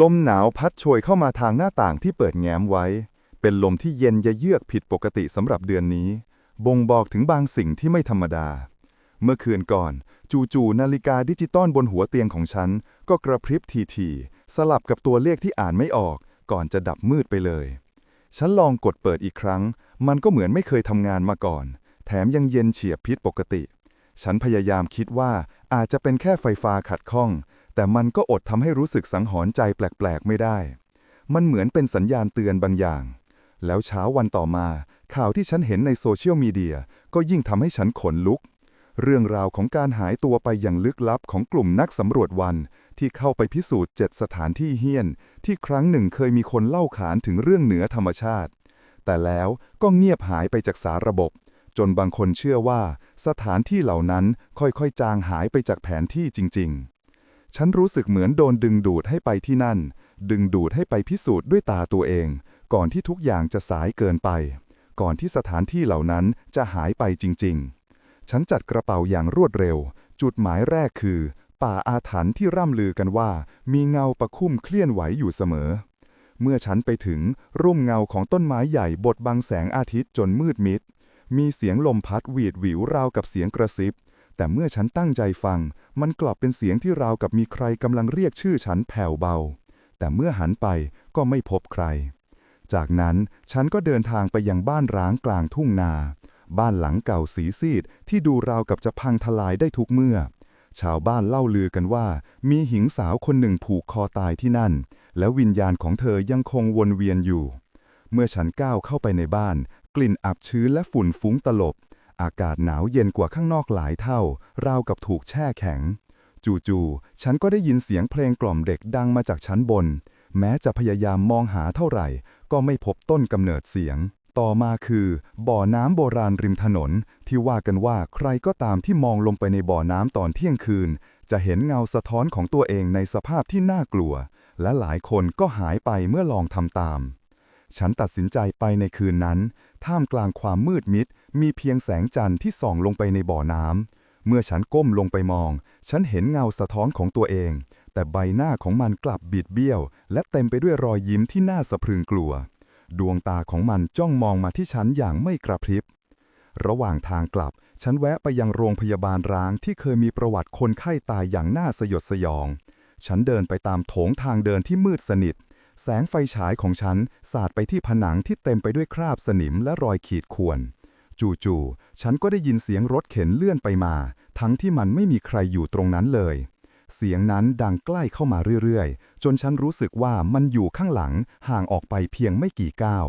ลมหนาวพัดโชยเข้ามาทางหน้าต่างที่เปิดแง้มไว้ เป็นลมที่เย็นยะเยือกผิดปกติสำหรับเดือนนี้ บ่งบอกถึงบางสิ่งที่ไม่ธรรมดา เมื่อคืนก่อน จู่ๆนาฬิกาดิจิตอลบนหัวเตียงของฉัน ก็กระพริบทีๆ สลับกับตัวเลขที่อ่านไม่ออก ก่อนจะดับมืดไปเลย ฉันลองกดเปิดอีกครั้ง มันก็เหมือนไม่เคยทำงานมาก่อน แถมยังเย็นเฉียบพิษปกติ ฉันพยายามคิดว่าอาจจะเป็นแค่ไฟฟ้าขัดข้อง แต่มันก็อดทำให้รู้สึกสังหรณ์ใจแปลก ๆ ไม่ได้ มันเหมือนเป็นสัญญาณเตือนบางอย่าง แล้วเช้าวันต่อมา ข่าวที่ฉันเห็นในโซเชียลมีเดียก็ยิ่งทำให้ฉันขนลุก เรื่องราวของการหายตัวไปอย่างลึกลับของกลุ่มนักสำรวจวัน ที่เข้าไปพิสูจน์เจ็ดสถานที่เฮี้ยน ที่ครั้งหนึ่งเคยมีคนเล่าขานถึงเรื่องเหนือธรรมชาติ แต่แล้วก็เงียบหายไปจากสาระบบ จนบางคนเชื่อว่า สถานที่เหล่านั้นค่อยๆ จางหายไปจากแผนที่จริง ๆ ฉันรู้สึกเหมือนโดนดึงดูดให้ไปที่นั่น ดึงดูดให้ไปพิสูจน์ด้วยตาตัวเอง ก่อนที่ทุกอย่างจะสายเกินไป ก่อนที่สถานที่เหล่านั้นจะหายไปจริง ๆ ฉันจัดกระเป๋าอย่างรวดเร็ว จุดหมายแรกคือ ป่าอาถรรพ์ที่ร่ำลือกันว่า มีเงาประคุ้มเคลื่อนไหวอยู่เสมอ เมื่อฉันไปถึงร่มเงาของต้นไม้ใหญ่บดบังแสงอาทิตย์จนมืดมิด มีเสียงลมพัดหวีดหวิวราวกับเสียงกระซิบ แต่เมื่อฉันตั้งใจฟัง มันกลับเป็นเสียงที่ราวกับมีใครกำลังเรียกชื่อฉันแผ่วเบา แต่เมื่อหันไปก็ไม่พบใคร จากนั้นฉันก็เดินทางไปยังบ้านร้างกลางทุ่งนา บ้านหลังเก่าสีซีดที่ดูราวกับจะพังทลายได้ทุกเมื่อ ชาวบ้านเล่าลือกันว่า มีหญิงสาวคนหนึ่งผูกคอตายที่นั่น และวิญญาณของเธอยังคงวนเวียนอยู่ เมื่อฉันก้าวเข้าไปในบ้าน กลิ่นอับชื้นและฝุ่นฟุ้งตลบ อากาศหนาวเย็นกว่าข้างนอกหลายเท่า ราวกับถูกแช่แข็ง จู่ๆ ฉันก็ได้ยินเสียงเพลงกล่อมเด็กดังมาจากชั้นบน แม้จะพยายามมองหาเท่าไหร่ ก็ไม่พบต้นกำเนิดเสียง ต่อมาคือ บ่อน้ำโบราณริมถนน ที่ว่ากันว่าใครก็ตามที่มองลงไปในบ่อน้ำตอนเที่ยงคืน จะเห็นเงาสะท้อนของตัวเองในสภาพที่น่ากลัว และหลายคนก็หายไปเมื่อลองทำตาม ฉันตัดสินใจไปในคืนนั้น ท่ามกลางความมืดมิด มีเพียงแสงจันทร์ที่ส่องลงไปในบ่อน้ำ เมื่อฉันก้มลงไปมอง ฉันเห็นเงาสะท้อนของตัวเอง แต่ใบหน้าของมันกลับบิดเบี้ยว และเต็มไปด้วยรอยยิ้มที่น่าสะพรึงกลัว ดวงตาของมันจ้องมองมาที่ฉันอย่างไม่กระพริบ ระหว่างทางกลับ ฉันแวะไปยังโรงพยาบาลร้างที่เคยมีประวัติคนไข้ตายอย่างน่าสยดสยอง ฉันเดินไปตามโถงทางเดินที่มืดสนิท แสงไฟฉายของฉันสาดไปที่ผนังที่เต็มไปด้วยคราบสนิมและรอยขีดข่วน จู่ๆ ฉันก็ได้ยินเสียงรถเข็นเลื่อนไปมา ทั้งที่มันไม่มีใครอยู่ตรงนั้นเลย เสียงนั้นดังใกล้เข้ามาเรื่อยๆ จนฉันรู้สึกว่ามันอยู่ข้างหลังห่างออกไปเพียงไม่กี่ก้าว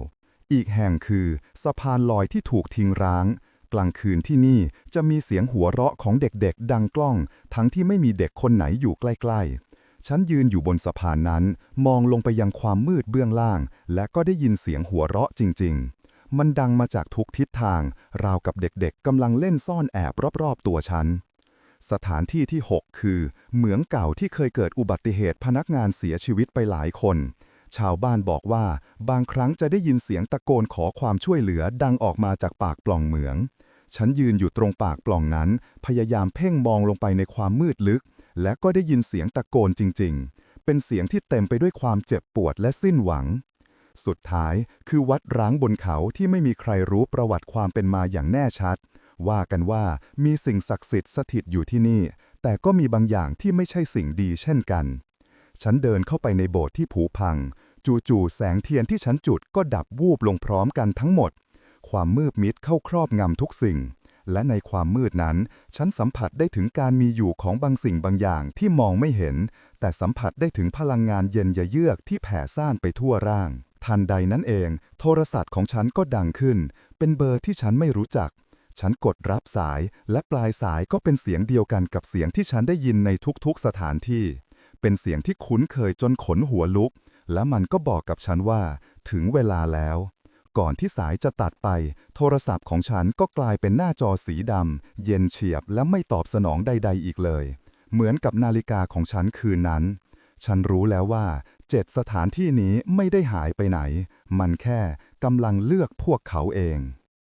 อีกแห่งคือ สะพานลอยที่ถูกทิ้งร้าง กลางคืนที่นี่จะมีเสียงหัวเราะของเด็กๆ ดังกล้อง ทั้งที่ไม่มีเด็กคนไหนอยู่ใกล้ๆ ฉันยืนอยู่บนสะพานนั้น มองลงไปยังความมืดเบื้องล่าง และก็ได้ยินเสียงหัวเราะจริง ๆ มันดังมาจากทุกทิศทาง ราวกับเด็กๆกำลังเล่นซ่อนแอบรอบๆตัวฉัน สถานที่ที่ 6 คือ เหมืองเก่าที่เคยเกิดอุบัติเหตุพนักงานเสียชีวิตไปหลายคน ชาวบ้านบอกว่า บางครั้งจะได้ยินเสียงตะโกนขอความช่วยเหลือดังออกมาจากปากปล่องเหมือง ฉันยืนอยู่ตรงปากปล่องนั้น พยายามเพ่งมองลงไปในความมืดลึก และก็ได้ยินเสียงตะโกนจริง ๆ เป็นเสียงที่เต็มไปด้วยความเจ็บปวดและสิ้นหวัง สุดท้ายคือวัดร้างบนเขาที่ไม่มีใครรู้ประวัติความเป็นมาอย่างแน่ชัด ว่ากันว่ามีสิ่งศักดิ์สิทธิ์สถิตอยู่ที่นี่ แต่ก็มีบางอย่างที่ไม่ใช่สิ่งดีเช่นกัน ฉันเดินเข้าไปในโบสถ์ที่ผุพัง จู่ๆแสงเทียนที่ฉันจุดก็ดับวูบลงพร้อมกันทั้งหมด ความมืดมิดเข้าครอบงำทุกสิ่ง และในความมืดนั้น ฉันสัมผัสได้ถึงการมีอยู่ของบางสิ่งบางอย่างที่มองไม่เห็น แต่สัมผัสได้ถึงพลังงานเย็นยะเยือกที่แผ่ซ่านไปทั่วร่าง ทันใดนั้นเอง โทรศัพท์ของฉันก็ดังขึ้น เป็นเบอร์ที่ฉันไม่รู้จัก ฉันกดรับสาย และปลายสายก็เป็นเสียงเดียวกันกับเสียงที่ฉันได้ยินในทุกๆสถานที่ เป็นเสียงที่คุ้นเคยจนขนหัวลุก และมันก็บอกกับฉันว่า ถึงเวลาแล้ว ก่อนที่สายจะตัดไป โทรศัพท์ของฉันก็กลายเป็นหน้าจอสีดำ เย็นเฉียบและไม่ตอบสนองใด ๆ อีกเลย เหมือนกับนาฬิกาของฉันคืนนั้น ฉันรู้แล้วว่าเจ็ดสถานที่นี้ไม่ได้หายไปไหน มันแค่กำลังเลือกพวกเขาเอง